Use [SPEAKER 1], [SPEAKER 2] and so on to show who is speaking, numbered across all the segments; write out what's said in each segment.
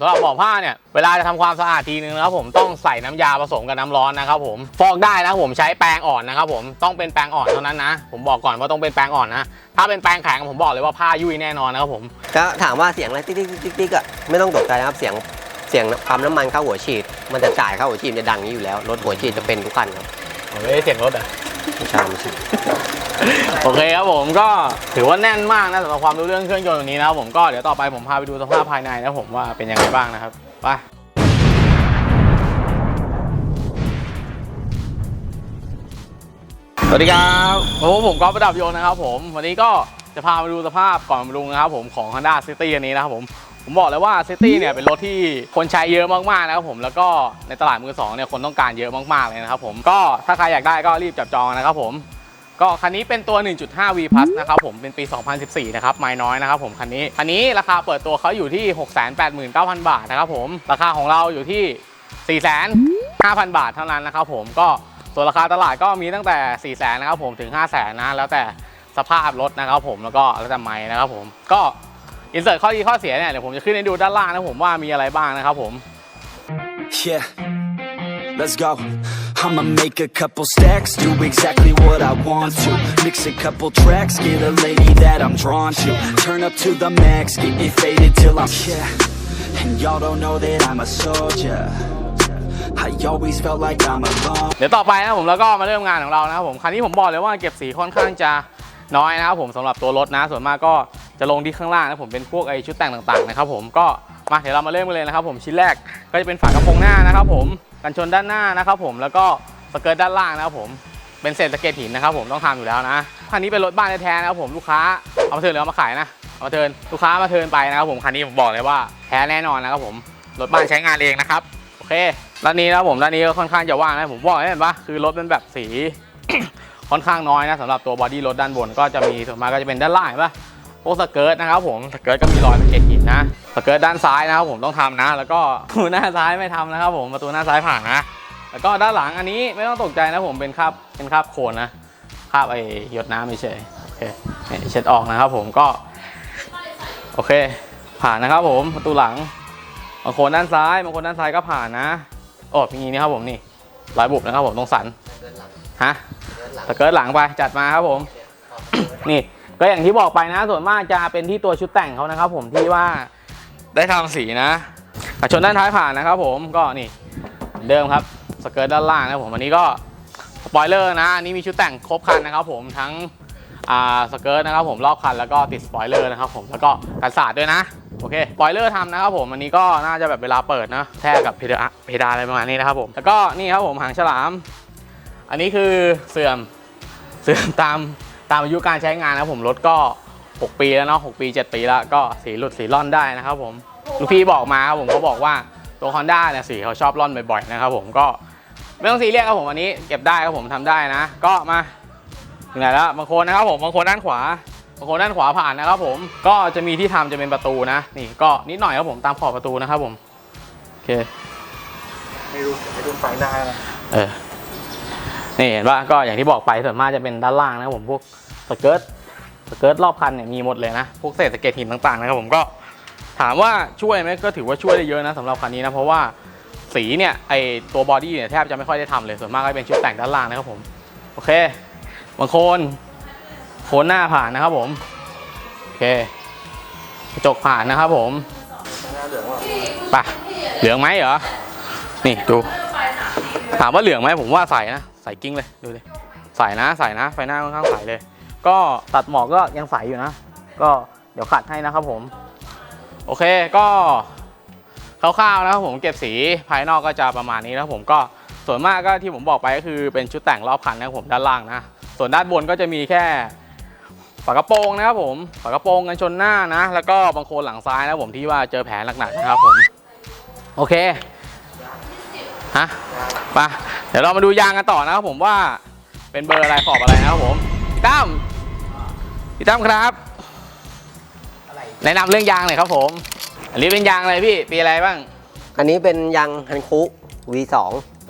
[SPEAKER 1] สำหรับบ่อผ้าเนี่ย เวลาจะทำความสะอาดทีนึงนะครับผมต้องใส่น้ำยาผสมกับน้ำร้อนนะครับผมฟอกได้นะครับผมใช้แปรงอ่อนนะครับผมต้องเป็นแปรงอ่อนเท่านั้นนะ ผมบอกก่อนว่าต้องเป็นแปรงอ่อนนะ ถ้าเป็นแปรงแข็งผมบอกเลยว่าผ้ายุ่ยแน่นอนนะครับผม
[SPEAKER 2] ก็ถามว่าเสียงอะไรติ๊กติ๊กติ๊กติ๊กอะไม่ต้องตกใจนะครับเสียงเสียงปั๊มน้ำมันเข้าหัวฉีด มันจะจ่ายเข้าหัวฉีดจะดังนี้อยู่แล้วรถหัวฉีดจะเป็นทุกคันครับ
[SPEAKER 1] ผมไม่ได้เสียงรถอะ
[SPEAKER 2] ไม่ใช่ไม่ใช่
[SPEAKER 1] โอเคครับผมก็ถือว่าแน่นมากนะสำหรับความรู้เรื่องเครื่องยนต์วันนี้นะครับผมก็เดี๋ยวต่อไปผมพาไปดูสภาพภายในนะผมว่าเป็นยังไงบ้างนะครับไปสวัสดีครับผมผมก็ประดับยนต์นะครับผม วันนี้ก็จะพามาดูสภาพก่อนบำรุงนะครับผมของ Honda City อันนี้นะครับผม ผมบอกเลยว่า City เนี่ยเป็นรถที่คนใช้เยอะมากๆนะครับผมแล้วก็ในตลาดมือสองเนี่ยคนต้องการเยอะมากๆเลยนะครับผมก็ถ้าใครอยากได้ก็รีบจับจองนะครับผม ก็คันนี้เป็นตัว 1.5 V Plus นะครับผมเป็นปี 2014 นะครับไม่น้อยนะครับผมคันนี้ คันนี้ราคาเปิดตัวเขาอยู่ที่ 689,000 บาทนะครับผม ราคาของเราอยู่ที่ 4,500,000 บาทเท่านั้นนะครับผมก็ส่วนราคาตลาดก็มีตั้งแต่ 400,000นะครับผมถึง 500,000นะแล้วแต่สภาพรถนะครับผมแล้วก็แล้วแต่ไม้นะครับผมก็อินเสิร์ตข้อดีข้อเสียเนี่ยเดี๋ยวผมจะขึ้นให้ดูด้านล่างนะผมว่ามีอะไรบ้างนะครับผม
[SPEAKER 3] Yeah, let's go. I'ma make a couple stacks, do exactly what I want to. Mix a couple tracks, get a lady that I'm drawn to. Turn up to the max, get me faded till I'm yeah. And y'all don't know that I'm a soldier. I always felt like I'm alone.
[SPEAKER 1] เดี๋ยวต่อไปนะผมแล้วก็มาเริ่มงานของเรานะครับผมคันนี้ผมบอกเลยว่าเก็บสีค่อนข้างจะน้อยนะครับผมสำหรับตัวรถนะ ส่วนมากก็จะลงที่ข้างล่างนะผมเป็นพวกไอชุดแต่งต่างๆนะครับผมก็มาเดี๋ยวเรามาเริ่มกันเลยนะครับผมชิ้นแรกก็จะเป็นฝากระโปรงหน้านะครับผม กันชนด้านหน้านะครับผมแล้วก็สเกิร์ตด้านล่างนะครับผมเป็นเศษสะเก็ดหินนะครับผมต้องทำอยู่แล้วนะคันนี้เป็นรถบ้านแท้ๆนะครับผมลูกค้าเอามาเทิร์นหรือเอามาขายนะเอามาเทิร์นลูกค้ามาเทิร์นไปนะครับผมคันนี้ผมบอกเลยว่าแท้แน่นอนนะครับผมรถบ้านใช้งานเองนะครับโอเคด้านนี้นะผมด้านนี้ก็ค่อนข้างจะว่างนะผมบอกให้เห็นปะคือรถเป็นแบบสีค่อนข้างน้อยนะสำหรับตัวบอดี้รถด้านบนก็จะมีส่วนมากก็จะเป็นด้านล่างเห็นปะ พวกสเกิร์ตนะครับผมสเกิร์ตก็มีรอยสะเก็ดหินนะสเกิร์ตด้านซ้ายนะครับผมต้องทำนะ แล้วก็ประตูหน้าซ้ายไม่ทำนะครับ ผมประตูหน้าซ้ายผ่านนะแล้วก็ด้านหลังอันนี้ไม่ต้องตกใจนะผมเป็นคราบเป็นคราบโคลนนะคราบไอหยดน้ำไม่เฉยโอเคเช็ดออกนะครับ ผมก็โอเค ผ่านนะครับ ผมประตูหลังบางคนด้านซ้ายบางคนด้านซ้ายก็ผ่านนะโอ้มีนี่ครับผมนี่รอยบุบนะครับผมตรงสันฮะสเกิร์ตหลังไปจัดมาครับผม นี่ ก็อย่างที่บอกไปนะ ส่วนมากจะเป็นที่ตัวชุดแต่งเขานะครับ ผมที่ว่าได้ทำสีนะชนด้านท้ายผ่านนะครับผมก็นี่เดิมครับสเกิร์ตด้านล่างนะผมอันนี้ก็สปอยเลอร์นะอันนี้มีชุดแต่งครบคันนะครับ ผมทั้งสเกิร์ตนะครับผมรอบคันแล้วก็ติดสปอยเลอร์นะครับผมแล้วก็กันสาดด้วยนะโอเคสปอยเลอร์ทำนะครับผมอันนี้ก็น่าจะแบบเวลาเปิดนะแทกกับเพดานเพดานอะไรประมาณนี้นะครับผมแล้วก็นี่ครับผมหางฉลาม อันนี้คือเสื่อมเสื่อมตาม ตามอายุการใช้งานนะครับผมรถก็ 6 ปีแล้วเนาะ6ปี 7 ปีแล้วก็สีหลุดสีร่อนได้นะครับผมลูกพี่บอกมาครับผมเขาบอกว่าตัว Honda เนี่ยสีเขาชอบร่อนบ่อยๆนะครับผมก็ไม่ต้องซีเรียสครับผมอันนี้เก็บได้ครับผมทำได้นะ ก็มาถึงไหนแล้วบางคนนะครับผมบางคนด้านขวาบางคนด้านขวาผ่านนะครับผมก็จะมีที่ทำจะเป็นประตูนะ นี่ก็นิดหน่อยครับผมตามขอบประตูนะครับผมโอเค
[SPEAKER 4] ไม่รู้ไม่รู้ไฟหน้านะ
[SPEAKER 1] เออ นี่เห็นว่าก็อย่างที่บอกไปส่วนมากจะเป็นด้านล่างนะครับผมพวกสเกิร์ตสเกิร์ตรอบคันเนี่ยมีหมดเลยนะ พวกเศษสเก็ดหินต่างๆนะครับผมก็ถามว่าช่วยไหมก็ถือว่าช่วยได้เยอะนะสำหรับคันนี้นะ เพราะว่าสีเนี่ยไอตัวบอดี้เนี่ยแทบจะไม่ค่อยได้ทำเลยส่วนมากก็เป็นชุดแต่งด้านล่างนะครับผม โอเคบางคนโคนหน้าผ่านนะครับผม โอเคกระจกผ่านนะครับผมไปะเหลืองไหมเหรอนี่ดูถามว่าเหลืองไหมผมว่าใส่นะ ใส่กิ้งเลยดูดิใส่นะใส่นะไฟหน้าค่อนข้างใสเลย ก็ตัดหมอกก็ยังใสอยู่นะ ก็เดี๋ยวขัดให้นะครับผม โอเคก็คร่าวๆนะครับผมเก็บสีภายนอกก็จะประมาณนี้นะครับผมก็ส่วนมากก็ที่ผมบอกไปก็คือเป็นชุดแต่งรอบคันนะครับผมด้านล่างนะส่วนด้านบนก็จะมีแค่ฝากระโปรงนะครับผมฝากระโปรงกันชนหน้านะ แล้วก็บางโคนหลังซ้ายนะผมที่ว่าเจอแผลหนักๆนะครับผม โอเคฮะไป ดี๋ยวเรามาดูยางกันต่อนะครับผมว่าเป็นเบอร์อะไรขอบอะไรนะครับผมพี่ตั้มพี่ตั้มครับแนะนำเรื่องยางหน่อยครับผม อันนี้เป็นยางอะไรพี่ปีอะไรบ้าง
[SPEAKER 2] อันนี้เป็นยางฮันคุ V2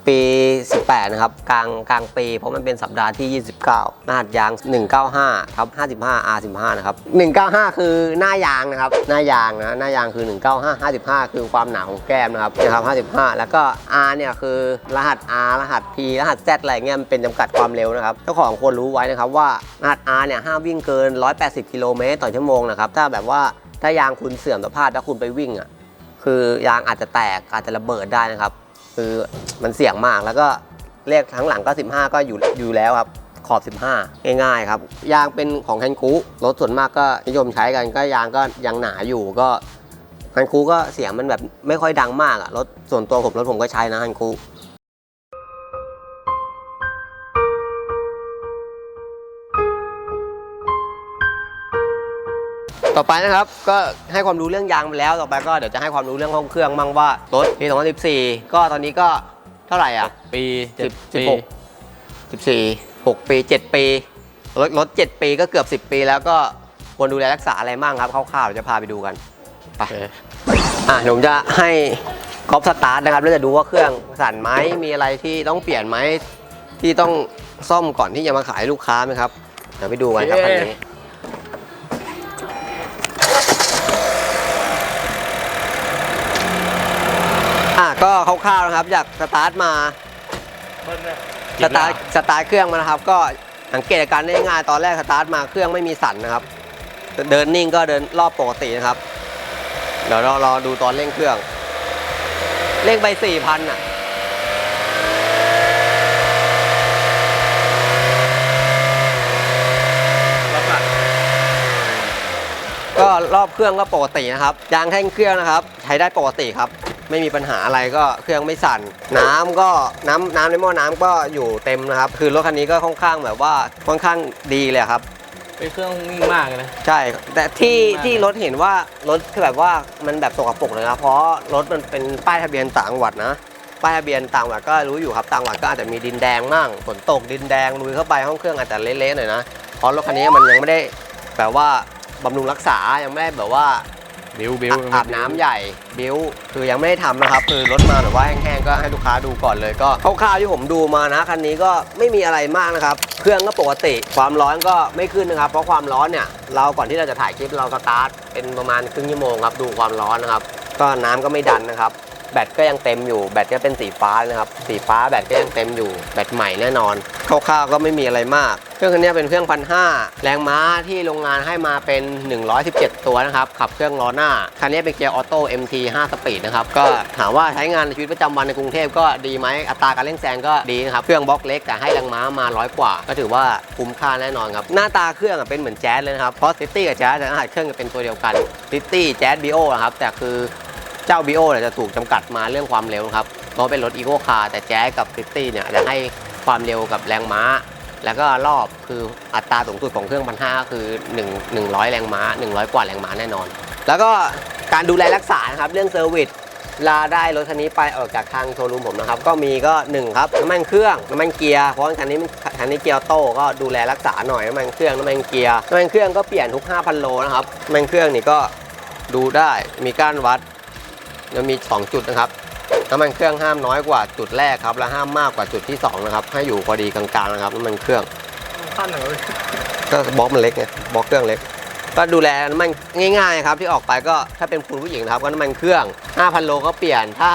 [SPEAKER 2] ปี 18 นะครับ กลางกลางปี เพราะมันเป็นสัปดาห์ที่ 29 รหัสยาง 195ทับ55 R15 นะครับ 195 คือหน้ายางนะครับ หน้ายางนะ หน้ายางคือ 195 55 คือความหนาของแก้มนะครับนะครับ55 แล้วก็ R เนี่ยคือรหัส R รหัส P รหัส Z อะไรเงี้ยมันเป็นจำกัดความเร็วนะครับ เจ้าของควรรู้ไว้นะครับว่ารหัส R เนี่ยห้ามวิ่งเกิน 180 กิโลเมตรต่อชั่วโมงนะครับ ถ้าแบบว่าถ้ายางคุณเสื่อมสภาพแล้วคุณไปวิ่งอะคือยางอาจจะแตกอาจจะระเบิดได้นะครับ คือมันเสี่ยงมากแล้วก็เลขทั้งหลังก็ 15 ก็อยู่อยู่แล้วครับขอบ 15 ง่ายๆครับ ยางเป็นของแฮนคูรถส่วนมากก็นิยมใช้กันก็ยางก็ยังหนาอยู่ก็แฮนคูก็เสียงมันแบบไม่ค่อยดังมากอะรถส่วนตัวผมรถผมก็ใช้นะแฮนคู ต่อไปนะครับก็ให้ความรู้เรื่องยางไปแล้วต่อไปก็เดี๋ยวจะให้ความรู้เรื่องห้องเครื่องบ้างว่ารถปี 2014 ก็ตอนนี้ก็เท่าไหร่อะ
[SPEAKER 1] ปี
[SPEAKER 2] สิบ
[SPEAKER 1] เจ็ด
[SPEAKER 2] สิบ
[SPEAKER 1] ปี
[SPEAKER 2] หก14 6 ปี 7 ปีรถรถ 7 ปีก็เกือบ 10 ปี แล้วก็ควรดูแลรักษาอะไรบ้างครับคร่าวๆเดี๋ยวจะพาไปดูกันไป
[SPEAKER 1] โอเค
[SPEAKER 2] อะเดี๋ยวผมจะให้กอล์ฟสตาร์ทนะครับแล้วจะดูว่าเครื่องสั่นไหมมีอะไรที่ต้องเปลี่ยนไหมที่ต้องซ่อมก่อนที่จะมาขายให้ลูกค้าไหมครับเดี๋ยวไปดูกันครับคันนี้ ก็คร่าวๆนะครับอยากสตาร์ทมาสตาร์ทสตาร์ทเครื่องมานะครับ ก็สังเกตอาการได้ง่ายตอนแรกสตาร์ทมาเครื่องไม่มีสั่นนะครับ เดินนิ่งก็เดินรอบปกตินะครับ เดี๋ยวเรารอดูตอนเร่งเครื่อง เร่งไปสี่พันอะก็รอบเครื่องก็ปกตินะครับยางแท่งเครื่องนะครับ ใช้ได้ปกติครับ ไม่มีปัญหาอะไรก็เครื่องไม่สั่น น้ำก็น้ำน้ำในหม้อน้ำก็อยู่เต็มนะครับ คือรถคันนี้ก็ค่อนข้างแบบว่าค่อนข้างดีเลยครับ
[SPEAKER 1] เป็นเครื่องวิ่งมากเลยนะ
[SPEAKER 2] ใช่ แต่ที่
[SPEAKER 1] ดีมาก
[SPEAKER 2] ที่รถเห็นว่ารถคือแบบว่ามันแบบสกปรกเลยนะเพราะรถมันเป็นป้ายทะเบียนต่างจังหวัดนะป้ายทะเบียนต่างจังหวัดก็รู้อยู่ครับต่างจังหวัดก็อาจจะมีดินแดงมั่งฝนตกดินแดงลุยเข้าไปห้องเครื่องอาจจะเละๆหน่อยนะเพราะรถคันนี้มันยังไม่ได้แบบว่าบำรุงรักษายังไม่ได้แบบว่า
[SPEAKER 1] บิวบิว
[SPEAKER 2] อาอาบน้ำใหญ่บิวคือยังไม่ได้ทำนะครับ คือรถมาแบบว่าแห้งๆก็ให้ลูกค้าดูก่อนเลยก็คร่าวๆที่ผมดูมานะคันนี้ก็ไม่มีอะไรมากนะครับ เครื่องก็ปกติ ความร้อนก็ไม่ขึ้นนะครับ เพราะความร้อนเนี่ยเราก่อนที่เราจะถ่ายคลิปเราสตาร์ทเป็นประมาณครึ่งชั่วโมงครับดูความร้อนนะครับ ก็น้ำก็ไม่ดันนะครับ แบตก็ยังเต็มอยู่แบตก็เป็นสีฟ้านะครับสีฟ้าแบตก็ยังเต็มอยู่แบตใหม่แน่นอนคร่าวๆก็ไม่มีอะไรมาก เครื่องคันนี้เป็นเครื่องพันห้าแรงม้าที่โรงงานให้มาเป็น 117 ตัวนะครับขับเครื่องล้อหน้าคันนี้เป็นเกียร์ออโต้ MT 5 สปีดนะครับก็ถามว่าใช้งานในชีวิตประจำวันในกรุงเทพก็ดีไหมอัตราการเร่งแซงก็ดีนะครับเครื่องบล็อกเล็กแต่ให้แรงม้ามาร้อยกว่า ก็ถือว่าคุ้มค่าแน่นอนครับหน้าตาเครื่องเป็นเหมือนแจ๊สเลยนะครับเพราะซิตี้กับแจ๊สแต่รหัสเครื่องจะเป็นตัวเดียวกันซิตี้แจ๊สบีโอนะครับแต่คือ เจ้า b ิโอเนี่ยจะถูกจำกัดมาเรื่องความเร็วครับเพราะเป็นรถอีโ c คาร์แต่แจ๊สกับซิตี้เนี่ยจะให้ความเร็วกับแรงม้า แล้วก็รอบคืออัตราสูงสุดของเครื่องพันห้าคือ1 100 แรงม้า 100 กว่าแรงม้าแน่นอน แล้วก็การดูแลรักษานะครับเรื่องเซอร์วิสลาได้รถคันนี้ไปออกจากทางโชว์รูมผมนะครับ ก็มีก็ 1 ครับน้ำมันเครื่องน้ำมันเกียร์เพราะว่าคันนี้คันนี้เกียร์โต้ก็ดูแลรักษาหน่อยน้ำมันเครื่องน้ำมันเกียร์น้ำมันเครื่องก็เปลี่ยนทุก 5,000 โลนะครับน้ำมันเครื่องนี่ก็ดูได้มีก้านวัด จะมี 2 จุดนะครับน้ำมันเครื่องห้ามน้อยกว่าจุดแรกครับ และห้ามมากกว่าจุดที่ 2 นะครับ ให้อยู่พอดีกลางๆนะครับน้ำมันเครื่อง
[SPEAKER 4] ขั้นหนึ่งเลย
[SPEAKER 2] ก็บล็อกมันเล็กไงบล็อกเครื่องเล็ก ก็ดูแลน้ำมันง่ายๆครับที่ออกไปก็ถ้าเป็นคุณผู้หญิงนะครับก็น้ำมันเครื่อง 5,000 โลก็เปลี่ยนถ้า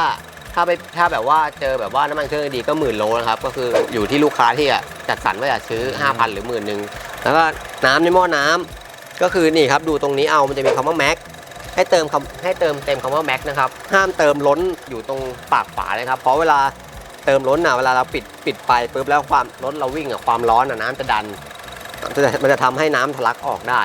[SPEAKER 2] ถ้าไปถ้าแบบว่าเจอแบบว่าน้ำมันเครื่องดีก็หมื่นโลนะครับ ก็คืออยู่ที่ลูกค้าที่จะจัดสรรว่าจะซื้อ 5,000 หรือหมื่นหนึ่งแล้วก็น้ำในหม้อน้ำก็คือนี่ครับดูตรงนี้เอามันจะมีคำว่าแม็ก ให้เติมคำให้เติมเต็มคำว่าแม็กนะครับ ห้ามเติมล้นอยู่ตรงปากฝาเลยครับ เพราะเวลาเติมล้นอะเวลาเราปิดปิดไปปุ๊บแล้วความรถเราวิ่งอะความร้อนอะน้ำจะดันมันจะมันจะทำให้น้ำทะลักออกได้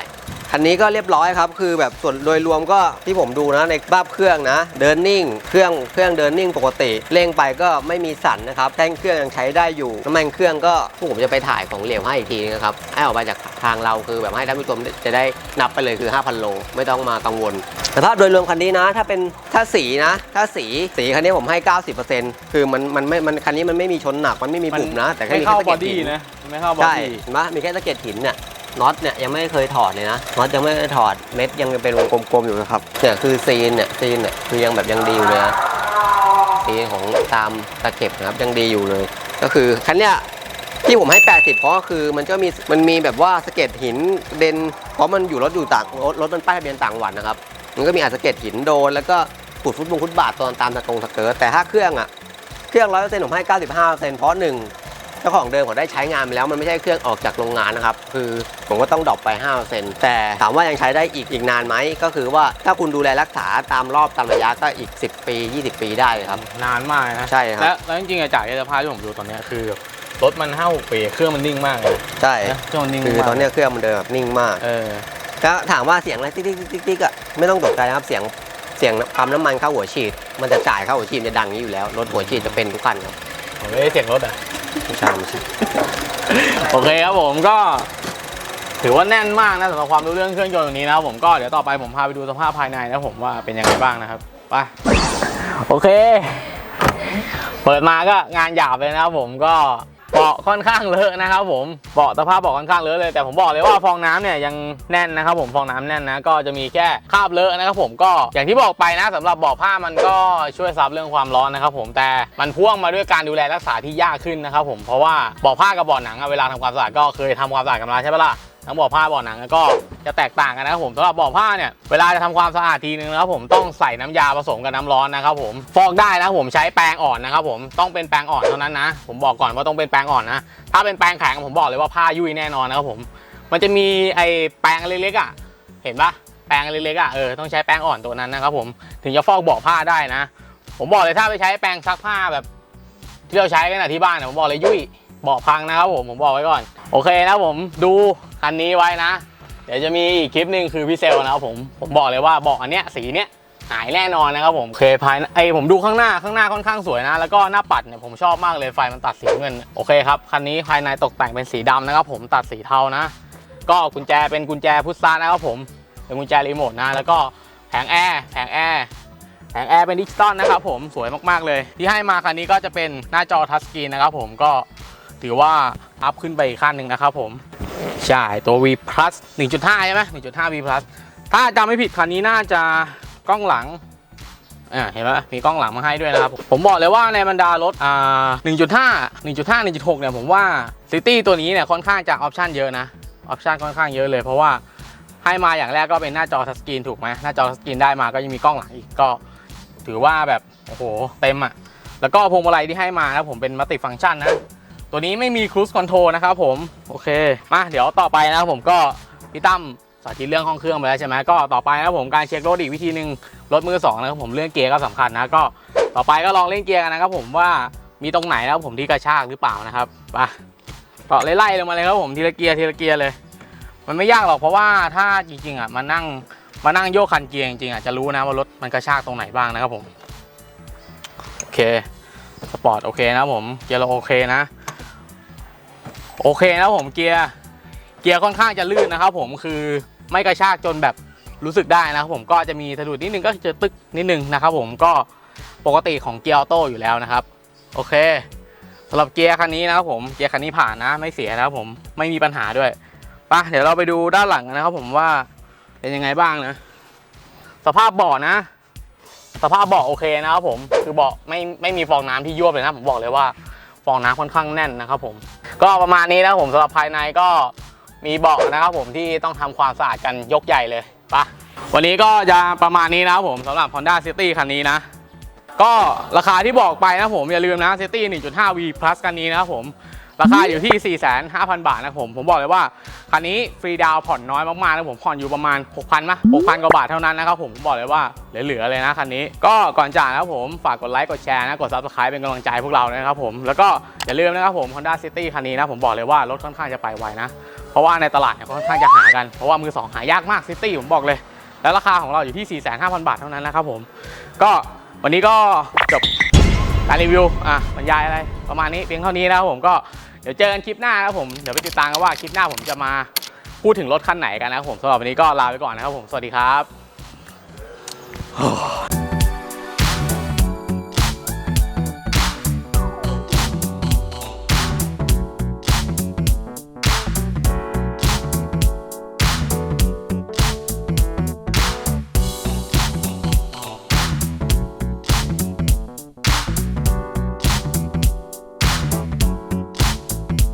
[SPEAKER 2] คันนี้ก็เรียบร้อยครับ คือแบบส่วนโดยรวมก็ที่ผมดูนะในบ้าบเครื่องนะ เดินนิ่ง เครื่องเครื่องเดินนิ่งปกติเร่งไปก็ไม่มีสั่นนะครับแท่งเครื่องยังใช้ได้อยู่น้ำมันเครื่องก็พวกผมจะไปถ่ายของเหลวให้อีกทีนะครับให้ออกมาจากทางเราคือแบบให้ท่านผู้ชมจะได้นับไปเลยคือ 5,000 โล ไม่ต้องมากังวลสภาพโดยรวมคันนี้นะ ถ้าเป็นถ้าสีนะ ถ้าสีสีคันนี้ผมให้ 90%คือมันมันไม่มันคันนี้มันไม่มีชนหนักมันไม่มีบุบนะ แต่แค่
[SPEAKER 1] ไม่
[SPEAKER 2] มี
[SPEAKER 1] เข้า
[SPEAKER 2] แค่
[SPEAKER 1] บอ
[SPEAKER 2] สะเก็ด
[SPEAKER 1] ดี้
[SPEAKER 2] หิน
[SPEAKER 1] นะไม่เข้าบอ
[SPEAKER 2] ใช่
[SPEAKER 1] ดี้
[SPEAKER 2] เห็นปะมีแค่สะเก็ดหินเนี่ย น็อตเนี่ยยังไม่เคยถอดเลยนะน็อตยังไม่เคยถอดเม็ดยังเป็นวงกลมๆอยู่นะครับเนี่ยคือซีนเนี่ยซีนเนี่ยคือยังแบบยังดีอยู่เลยนะสีของตามตะเข็บนะครับยังดีอยู่เลย ก็คือคันเนี้ยที่ผมให้ 80 เพราะคือมันก็มีมันมีแบบว่าสะเก็ดหินเด่นเพราะมันอยู่รถอยู่ต่างรถรถมันป้ายทะเบียนต่างวัดนะครับมันก็มีอาจสะเก็ดหินโดนแล้วก็ขูดฟุตบงฟุตบาทตอนตามตะกงสเกิร์ตแต่ถ้าเครื่องอะเครื่องร้อยเปอร์เซ็นต์ผมให้ 95เพราะหนึ่ง เจ้าของเดิมเขาได้ใช้งานไปแล้วมันไม่ใช่เครื่องออกจากโรงงานนะครับ คือผมก็ต้องดรอปไป5แต่ถามว่ายังใช้ได้อีกอีกนานไหมก็คือว่าถ้าคุณดูแลรักษาตามรอบตามระยะก็อีก 10 ปี 20 ปีได้ครับ
[SPEAKER 1] นานมากนะ
[SPEAKER 2] ใช่ครับ
[SPEAKER 1] แล้วแล้วจริงๆอะจากสภาพที่ผมดูตอนเนี้ยคือรถมันห้าหกปีเครื่องมันนิ่งมากเลย
[SPEAKER 2] ใช่
[SPEAKER 1] นะเครื่องมันนิ่ง
[SPEAKER 2] คือ
[SPEAKER 1] มาก
[SPEAKER 2] ตอนเนี้ยเครื่องมันเดินแบบนิ่งมาก
[SPEAKER 1] เออ
[SPEAKER 2] ก็ถามว่าเสียงอะไรติ๊กติ๊กติ๊กติ๊กอะไม่ต้องตกใจนะครับเสียงเสียงปั๊มน้ำมันเข้าหัวฉีด มันจะจ่ายเข้าหัวฉีดจะดังอย่างนี้อยู่แล้วรถหัวฉีดจะเป็นทุกคันครับ
[SPEAKER 1] ผมไม่ได้เสียงรถอะ
[SPEAKER 2] ช่ไม่ใช่
[SPEAKER 1] โอเคครับผมก็ ถือว่าแน่นมากนะสำหรับความรู้เรื่องเครื่องยนต์ตรงนี้นะครับผมก็เดี๋ยวต่อไปผมพาไปดูสภาพภายในนะผมว่าเป็นยังไงบ้างนะครับไปโอเค เปิดมาก็งานหยาบเลยนะครับผมก็ เบาะค่อนข้างเลอะนะครับผมเบาะสภาพเบาะค่อนข้างเลอะเลยแต่ผมบอกเลยว่าฟองน้ำเนี่ยยังแน่นนะครับผมฟองน้ำแน่นนะก็จะมีแค่คราบเลอะนะครับผมก็อย่างที่บอกไปนะสำหรับเบาะผ้ามันก็ช่วยซับเรื่องความร้อนนะครับผมแต่มันพ่วงมาด้วยการดูแลรักษาที่ยากขึ้นนะครับผมเพราะว่าเบาะผ้ากับเบาะหนังเวลาทำความสะอาดก็เคยทำความสะอาดกันมาใช่ปะล่ะ ทั้งเบาะผ้าเบาะหนังก็จะแตกต่างกันนะครับผมสำหรับเบาะผ้าเนี่ยเวลาจะทำความสะอาดทีนึงนะครับผมต้องใส่น้ำยาผสมกับน้ำร้อนนะครับผมฟอกได้นะครับผมใช้แปรงอ่อนนะครับผมต้องเป็นแปรงอ่อนเท่านั้นนะ ผมบอกก่อนว่าต้องเป็นแปรงอ่อนนะ ถ้าเป็นแปรงแข็งผมบอกเลยว่าผ้ายุ่ยแน่นอนนะครับผม มันจะมีไอ้แปรงเล็กๆอะเห็นปะแปรงเล็กๆอะเออต้องใช้แปรงอ่อนตัวนั้นนะครับผมถึงจะฟอกเบาะผ้าได้นะ ผมบอกเลยถ้าไปใช้แปรงซักผ้าแบบที่เราใช้กันที่บ้านเนี่ยผมบอกเลยยุ่ยเบาะพังนะครับผมผมบอกไว้ก่อน โอเคนะผมดู คันนี้ไว้นะ เดี๋ยวจะมีอีกคลิปหนึ่งคือพี่เซลนะครับผมผมบอกเลยว่าบาะอันเนี้ยสีเนี้ยหายแน่นอนนะครับผมเคภายไอผมดูข้างหน้าข้างหน้าค่อนข้างสวยนะ แล้วก็หน้าปัดเนี่ยผมชอบมากเลยไฟมันตัดสีเงินโอเคครับคันนี้ภายในตกแต่งเป็นสีดำนะครับผมตัดสีเทานะ ก็กุญแจเป็นกุญแจพุทธานะครับผมเป็นกุญแจรีโมทนะ แล้วก็แผงแอร์แผงแอร์แผงแอร์เป็นดิจิตอลนะครับผมสวยมากๆเลย ที่ให้มาคันนี้ก็จะเป็นหน้าจอทัชสกรีนนะครับผมก็ถือว่าอัพขึ้นไปอีกขั้นหนึ่งนะครับผม ใช่ ตัว V Plus 1.5 ใช่ไหม1.5 V Plus ถ้าจำไม่ผิดคันนี้น่าจะกล้องหลังอ่าเห็นไหมมีกล้องหลังมาให้ด้วยนะครับ ผมบอกเลยว่าในบรรดารถอ่า1.5 1.5 1.6 เนี่ยผมว่า City ตัวนี้เนี่ยค่อนข้างจะออปชันเยอะนะออปชันค่อนข้างเยอะเลยเพราะว่าให้มาอย่างแรกก็เป็นหน้าจอทัชสกรีนถูกไหมหน้าจอทัชสกรีนได้มาก็ยังมีกล้องหลังอีกก็ ถือว่าแบบโอ้โหเต็มอะแล้วก็พวงมาลัยที่ให้มานะผมเป็นมัลติฟังก์ชันนะ ตัวนี้ไม่มีครู i คอนโทรนะครับผมโอเคมาเดี๋ยวต่อไปนะครับผมก็พี่ตั้มสาธิตเรื่องห้องเครื่องไปแล้วใช่ไหมก็ต่อไปนะครับผมการเช็ครถอีกวิธีหนึ่งรถมือสองนะครับผมเรื่องเกียร์ก็สำคัญนะก็ต่อไปก็ลองเล่นเกียร์กันนะครับผมว่ามีตรงไหนนะครับผมที่กระชากหรือเปล่านะครับไปก็ไล่ๆลงมาเลยครับผมทีละเกียร์ทีละเกียร์เลย มันไม่ยากหรอกเพราะว่าถ้าจริงๆอะมานั่งมานั่งโยกคันเกียร์จริงๆอะจะรู้นะว่ารถมันกระชากตรงไหนบ้างนะครับผมโอเคสปอร์ตโอเคนะครับผมเกียร์เราโอเคนะ โอเคนะผมเกียร์เกียร์ค่อนข้างจะลื่นนะครับ ผมคือไม่กระชากจนแบบรู้สึกได้นะครับผมก็จะมีสะดุดนิดนึงก็จะตึกนิดนึงนะครับ ผมก็ปกติของเกียร์ออโต้อยู่แล้วนะครับ โอเคสำหรับเกียร์คันนี้นะครับผมเกียร์คันนี้ผ่านนะ ไม่เสียนะครับผมไม่มีปัญหาด้วยไปะเดี๋ยวเราไปดูด้านหลังนะครับ ผมว่าเป็นยังไงบ้างนะ สภาพเบาะนะ สภาพเบาะโอเคนะครับผมคือเบาะไม่ไม่มีฟองน้ำที่ยวบเลยนะผมบอกเลยว่า ฟองน้ำค่อนข้างแน่นนะครับ ผม ก็ประมาณนี้นะผมสำหรับภายในก็มีเบาะนะครับผมที่ต้องทำความสะอาดกันยกใหญ่เลยไปะวันนี้ก็จะประมาณนี้นะครับผมสำหรับ Honda City คันนี้นะ ก็ราคาที่บอกไปนะผมอย่าลืมนะ City 1.5 V Plus คันนี้นะครับผม ราคาอยู่ที่ 45,000 บาทนะผม ผมบอกเลยว่าคันนี้ฟรีดาวผ่อนน้อยมากๆนะผมผ่อนอยู่ประมาณ 6,000มั้ย6,000 กว่าบาทเท่านั้นนะครับผมผมบอกเลยว่าเหลือๆเลยนะคันนี้ ก็ก่อนจากนะครับผมฝากกดไลค์กดแชร์นะกด Subscribe เป็นกำลังใจพวกเรานะครับผมแล้วก็อย่าลืมนะครับผม Honda City คันนี้นะผมบอกเลยว่ารถค่อนข้างจะไปไวนะเพราะว่าในตลาดเนี่ยค่อนข้างจะหากันเพราะว่ามือสองหายากมาก City ผมบอกเลยแล้วราคาของเราอยู่ที่ 45,000 บาทเท่านั้นนะครับผม ก็วันนี้ก็จบการรีวิว อะบรรยายอะไร ประมาณนี้เพียงเท่านี้นะครับผมก็ ดี๋ยวเจอกันคลิปหน้านะครับผม เดี๋ยวไปติดตามกันว่าคลิปหน้าผมจะมาพูดถึงรถคันไหนกันนะครับผมสำหรับวันนี้ก็ลาไปก่อนนะครับผม สวัสดีครับ